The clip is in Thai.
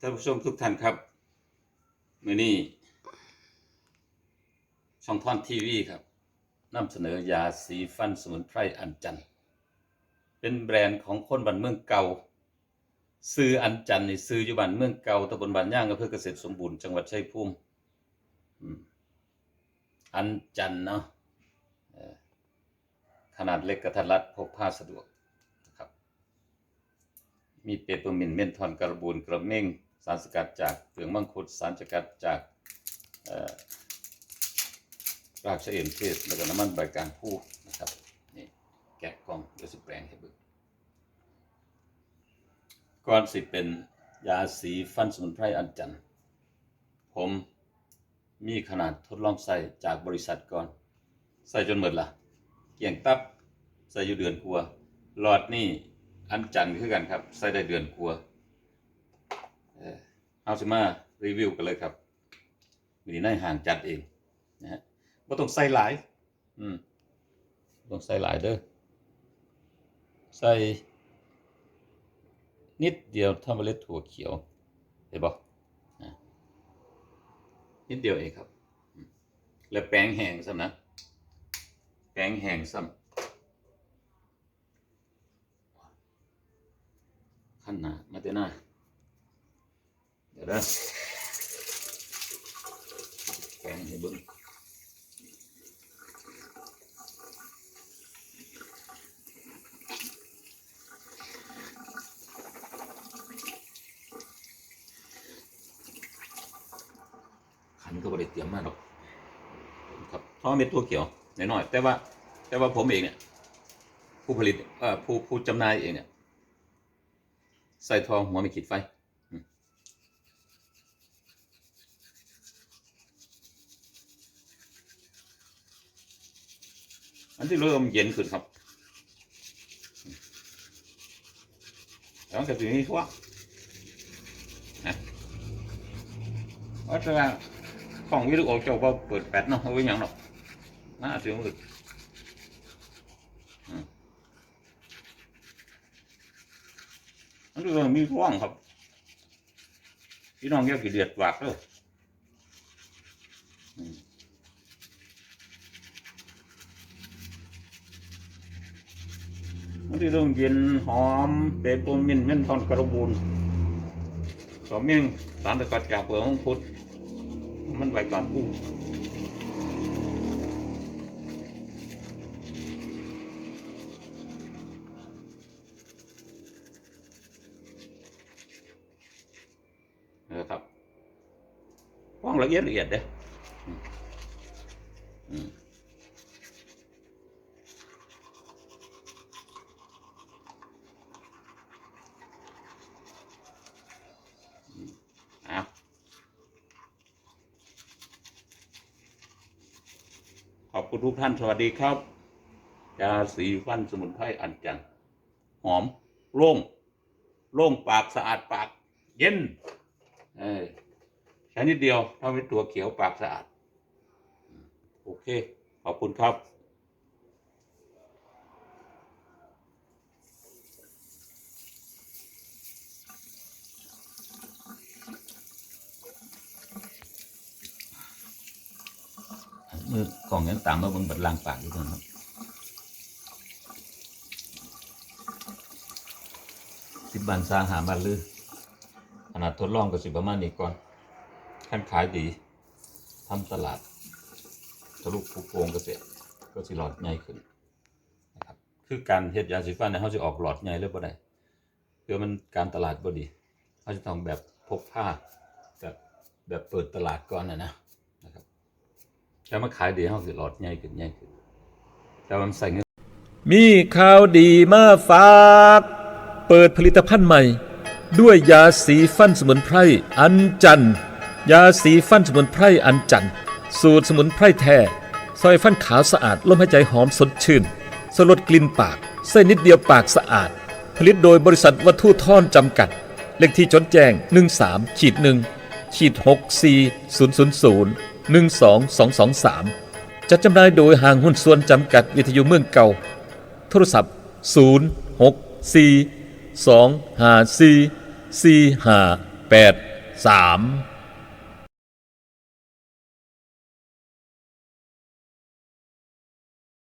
ท่านผู้ชมทุกท่านครับมื่อนี้ช่องท่อนทีวีครับนำเสนอยาสีฟันสมุนไพรอันจันเป็นแบรนด์ของคนบ้านเมืองเก่าซื้ออันจันทร์นี่ซื้ออยู่บ้านเมืองเก่าตำบลบ้านย่างอำเภอเกษตรสมบูรณ์จังหวัดชัยภูมิอืมอันจันเนาะขนาดเล็กกระทัดรัดพกพาสะดวกนะครับ มีเปเปอร์มินเมนทอนการบูนกระเม่ง สารสกัดจากเปลือกมังคุด สารสกัดจากเอ่อรากชะเอมเทศแล้วก็น้ำมันใบกลางผู้นะครับนี่แกะกล่องเดี๋ยวสิแปลงให้เบิ่งก่อนสิเป็นยาสีฟันสมุนไพรอันจันผมมีขนาดทดลองใส่จากบริษัทก่อน ใส่จนหมดละเกี่ยงตับใส่อยู่เดือนกลัวหลอดนี่อันจันคือกันครับ ใส่ได้เดือนกลัว เอาสิมารีวิวกันเลยครับมีในห่างจัดเองนะฮะบ่ต้องใส่หลาย อืมบ่ต้องใส่หลายเด้อใส่นิดเดียวเท่าเมล็ดถั่วเขียวเห็นบ่นะนิดเดียวเองครับอืมแล้วแป้งแห้งซ้ำนะ แป้งแห้งซ้ำขั้นหนามาเตหน้าเดี๋ยว นะแกงให้บิ้งขันก็บริเตรียมมาหรอกครับท่อเม็ดตัวเขียวน้อยๆแต่ว่า แต่ว่าผมเองเนี่ย ผู้ผลิตผู้ผู้จำหน่ายเองเนี่ยใส่ทองหัวไม่ขีดไฟ อันที่เริ่มเย็นขึ้นครับแล้วแต่ทีนี้ทั่วนะว่าจะของวิดีโอเจ้าก็เปิดแปดเนาะเอาไว้ยังหรอกน่าเสียมืออืมมันก็มีร่องครับพี่น้องแยกกี่เดือดวากเลยอืมมัน ที่เริ่มเย็นหอมเปปอร์มินเม่นทอนกระบูนสองเมี่ยงสารสกัดจากเปลือกมังคุดมันใบก่อนกุ้งนะครับว่างละเอียดละเอียดเด้ออืมอืมอืมเอาขอบคุณ ทุกท่านสวัสดีครับยาสีฟันสมุนไพรอันจันหอม โล่ง โล่งปากสะอาดปาก เย็นเออใช้นิดเดียวเท่าเป็นตัวเขียวปากสะอาด โอเค ขอบคุณครับ มือกล่องยังตามมาเบิ่งบัดลางปากอยู่ตรงนั้นสิบบานซาหาบานลือขนาดทดลองก็สิประมาณนี้ก่อนขั้นขายดีทำตลาดทะลุภูโปงเกษตรก็สิหลอดใหญ่ขึ้นนะครับคือการเฮ็ดยาสีฟันเนี่ยเขาจะออกหลอดใหญ่เลยบ่ได้เพื่อมันการตลาดบ่ดีเขาจะต้องแบบพกผ้าแบบแบบเปิดตลาดก่อนนะนะ ถ้ามาขายดีเขาสิหลอดใหญ่ขึ้นใหญ่ขึ้นแต่ว่ามันใส่เงินมีข่าวดีมาฝาก เปิดผลิตภัณฑ์ใหม่ ด้วยยาสีฟันสมุนไพรอันจัน ยาสีฟันสมุนไพรอันจัน สูตรสมุนไพรแท้ซอยฟันขาวสะอาดลมหายใจหอมสดชื่น สลดกลิ่นปากเส้นนิดเดียวปากสะอาด ผลิตโดยบริษัทวัตถุท่อนจำกัด เลขที่จดแจ้ง 13 12223 จัดจำหน่ายโดยห้างหุ้นส่วนจำกัดวิทยุเมืองเก่า โทรศัพท์ 0 6 4 2 5 4 4 5 8 3